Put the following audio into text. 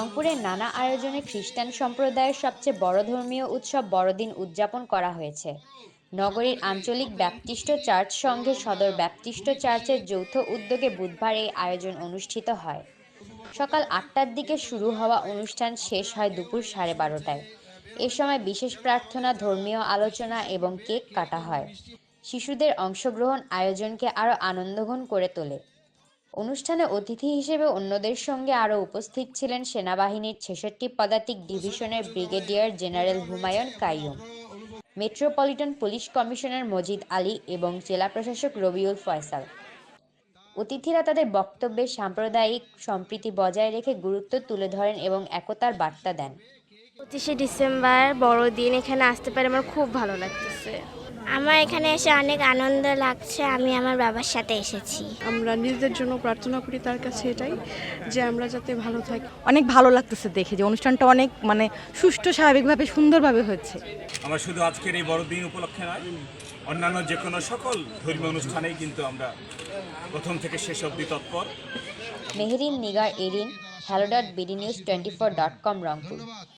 রংপুরের নানা আয়োজনে খ্রিস্টান সম্প্রদায়ের সবচেয়ে বড় ধর্মীয় উৎসব বড়দিন উদযাপন করা হয়েছে। নগরীর আঞ্চলিক ব্যাপটিস্ট চার্চ সঙ্গে সদর ব্যাপটিস্ট চার্চের যৌথ উদ্যোগে বুধবার এই আয়োজন অনুষ্ঠিত হয়। সকাল আটটার দিকে শুরু হওয়া অনুষ্ঠান শেষ হয় দুপুর সাড়ে বারোটায়। এ সময় বিশেষ প্রার্থনা, ধর্মীয় আলোচনা এবং কেক কাটা হয়। শিশুদের অংশগ্রহণ আয়োজনকে আরও আনন্দঘন করে তোলে। অনুষ্ঠানে অতিথি হিসেবে অন্যদের সঙ্গে আরও উপস্থিত ছিলেন সেনাবাহিনীর ছেষট্টি পদাতিক ডিভিশনের brigadier general Humayun Kaiyum, metropolitan police commissioner Majid Ali এবং জেলা প্রশাসক রবিউল ফয়সাল। অতিথিরা তাদের বক্তব্যে সাম্প্রদায়িক সম্প্রীতি বজায় রেখে গুরুত্ব তুলে ধরেন এবং একতার বার্তা দেন। পঁচিশে ডিসেম্বর বড়দিন এখানে আসতে পারে আমার খুব ভালো লাগতেছে। আমার এখানে এসে অনেক আনন্দ লাগছে আমি আমার বাবার সাথে এসেছি। আমরা নিজেদের জন্য প্রার্থনা করি তার কাছে এটাই যে আমরা যাতে ভালো থাকি। অনেক ভালো লাগতেছে দেখে যে অনুষ্ঠানটা অনেক মানে সুষ্ঠু স্বাভাবিকভাবে সুন্দরভাবে হচ্ছে আমরা শুধু আজকের এই বড়দিন উপলক্ষে নয় অন্যান্য যে কোনো সকল ধর্মীয় অনুষ্ঠানেই কিন্তু আমরা প্রথম থেকে শেষ অবধি তৎপর। Meherin Nigar Erin hello dot BD news twenty four dot com Rangpur.